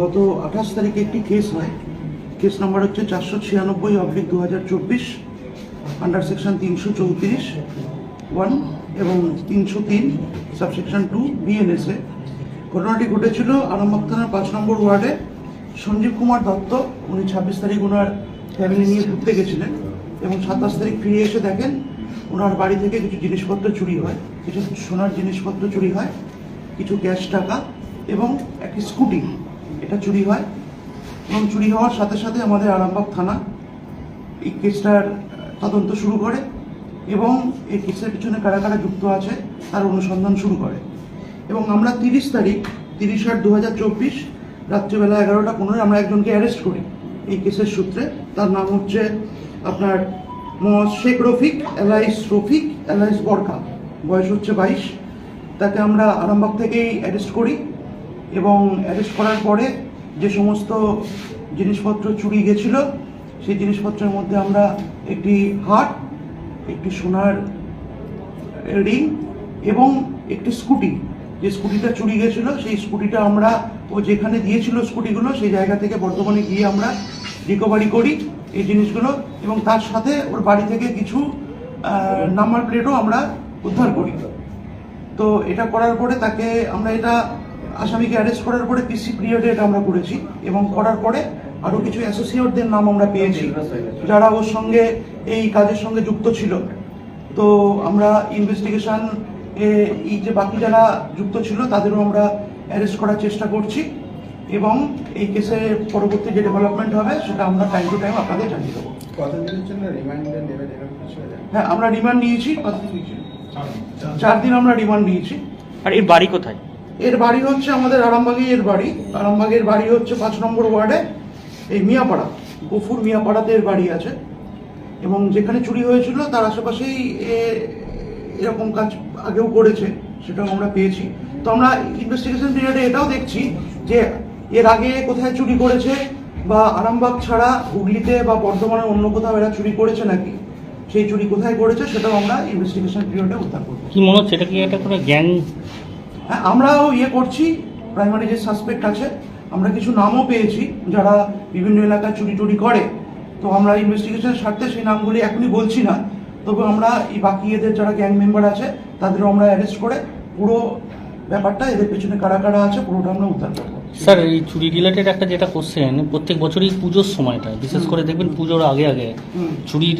গত আঠাশ তারিখে একটি কেস হয়। কেস নাম্বার হচ্ছে চারশো ছিয়ানব্বই অবলিক দু হাজার চব্বিশ আন্ডার সেকশন তিনশো চৌত্রিশ ওয়ান এবং তিনশো তিন সাবসেকশন টু বিএনএসএ ঘটনাটি ঘটেছিল আরামবাগ থানার পাঁচ নম্বর ওয়ার্ডে। সঞ্জীব কুমার দত্ত, উনি ছাব্বিশ তারিখ ওনার ফ্যামিলি নিয়ে ঘুরতে গেছিলেন এবং সাতাশ তারিখ ফিরে এসে দেখেন ওনার বাড়ি থেকে কিছু জিনিসপত্র চুরি হয়। কিছু সোনার জিনিসপত্র চুরি হয়, কিছু ক্যাশ টাকা এবং একটি স্কুটি এটা চুরি হয়। এবং চুরি হওয়ার সাথে সাথে আমাদের আরামবাগ থানা এই কেসটার তদন্ত শুরু করে এবং এই কেসের পিছনে কারা কারা যুক্ত আছে তার অনুসন্ধান শুরু করে। এবং আমরা তিরিশ তারিখ, তিরিশ আট দু হাজার চব্বিশ, রাত্রিবেলা এগারোটা পনেরো আমরা একজনকে অ্যারেস্ট করি এই কেসের সূত্রে। তার নাম হচ্ছে আপনার মোহাম্মদ শেখ রফিক এলাইস রফিক এলাইস বরকা বয়স হচ্ছে বাইশ। তাকে আমরা আরামবাগ থেকেই অ্যারেস্ট করি। এবং অ্যারেস্ট করার পরে যে সমস্ত জিনিসপত্র চুরি গেছিল, সেই জিনিসপত্রের মধ্যে আমরা একটি হাট একটি সোনার রিং এবং একটি স্কুটি। যে স্কুটিটা চুরি গেছিল, সেই স্কুটিটা আমরা ও যেখানে দিয়েছিল স্কুটিগুলো, সেই জায়গা থেকে বর্ধমানে গিয়ে আমরা রিকভারি করি এই জিনিসগুলো এবং তার সাথে ওর বাড়ি থেকে কিছু নাম্বার প্লেটও আমরা উদ্ধার করি। তো এটা করার পরে তাকে আমরা এটা আসামিকে অ্যারেস্ট করার পরে পিসি পিরিয়ডে এটা আমরা করেছি এবং করার পরে আরও কিছু অ্যাসোসিয়েটদের নাম আমরা পেয়েছি যারা ওর সঙ্গে এই কাজের সঙ্গে যুক্ত ছিল। তো আমরা ইনভেস্টিগেশন এই যে বাকি যারা যুক্ত ছিল তাদেরও আমরা অ্যারেস্ট করার চেষ্টা করছি এবং এই কেসে পরবর্তী যে ডেভেলপমেন্ট হবে সেটা আমরা টাইম টু টাইম আপনাদের জানিয়ে দেবো? হ্যাঁ আমরা রিমান্ড নিয়েছি? চার দিন আমরা রিমান্ড নিয়েছি। আর এর বাড়ি কোথায়? এর বাড়ি হচ্ছে আমাদের আরামবাগে এর বাড়ি। আরামবাগের বাড়ি হচ্ছে পাঁচ নম্বর ওয়ার্ডে, এই মিয়াপাড়া, গফুর মিয়াপাড়াতে এর বাড়ি আছে। এবং যেখানে চুরি হয়েছিল, তার আশেপাশেই এরকম কাজ আগেও করেছে, সেটাও আমরা পেয়েছি। তো আমরা ইনভেস্টিগেশন পিরিয়ডে এটাও দেখছি যে এর আগে কোথায় চুরি করেছে বা আরামবাগ ছাড়া হুগলিতে বা বর্ধমানে অন্য কোথাও এরা চুরি করেছে নাকি? সেই চুরি কোথায় করেছে, সেটাও আমরা ইনভেস্টিগেশন পিরিয়ডে উদ্ধার করব। কি মনে হচ্ছে? এটা কি একটা কোনো গ্যাং হ্যাঁ আমরাও ইয়ে করছি প্রাইমারি যে সাসপেক্ট আছে আমরা কিছু নামও পেয়েছি যারা বিভিন্ন এলাকায় চুরি টুরি করে। তো আমরা ইনভেস্টিগেশনের স্বার্থে সেই নামগুলি এখনই বলছি না। তবে আমরা এই বাকি এদের যারা গ্যাং মেম্বার আছে তাদেরও আমরা অ্যারেস্ট করে পুরো ব্যাপারটা এদের পেছনে কারা কারা আছে পুরোটা আমরা উদ্ধার করব। স্যার এই চুরি রিলেটেড একটা যেটা কোশ্চেন প্রত্যেক বছরই পুজোর সময়টা বিশেষ করে দেখবেন পুজোর আগে আগে চুরির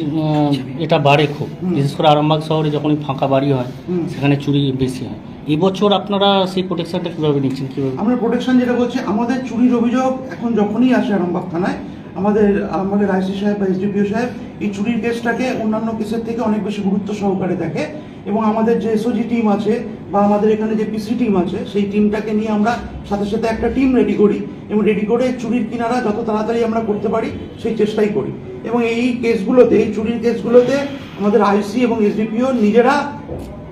এটা বাড়ে খুব। বিশেষ করে আরামবাগ শহরে যখনই ফাঁকা বাড়ি হয় সেখানে চুরি বেশি হয়। এবছর আপনারা সেই প্রোটেকশনটা কীভাবে নিচ্ছেন, কীভাবে? আমরা প্রোটেকশন যেটা বলছি, আমাদের চুরির অভিযোগ এখন যখনই আসে আরামবাগ থানায়, আমাদের আরামবাগের আইসি সাহেব বা এসডিপিও সাহেব এই চুরির কেসটাকে অন্যান্য কেসের থেকে অনেক বেশি গুরুত্ব সহকারে দেখে এবং আমাদের যে এসওজি টিম আছে বা আমাদের এখানে যে পিসি টিম আছে, সেই টিমটাকে নিয়ে আমরা সাথে সাথে একটা টিম রেডি করি এবং রেডি করে চুরির কিনারা যত তাড়াতাড়ি আমরা করতে পারি, সেই চেষ্টাই করি। এবং এই কেসগুলোতে এই চুরির কেসগুলোতে আমাদের আইসি এবং এসডিপিও নিজেরা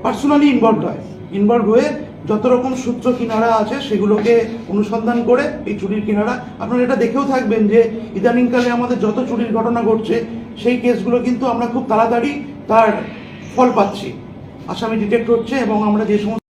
পার্সোনালি ইনভলভ হয়। ইনভলভ হয়ে যত রকম সূত্র কিনারা আছে সেগুলোকে অনুসন্ধান করে এই চুরির কিনারা। আপনারা এটা দেখেও থাকবেন যে ইদানিংকালে আমাদের যত চুরির ঘটনা ঘটছে, সেই কেসগুলো কিন্তু আমরা খুব তাড়াতাড়ি তার ফল পাচ্ছি। আসামি ডিটেক্ট হচ্ছে এবং আমরা যে সমস্ত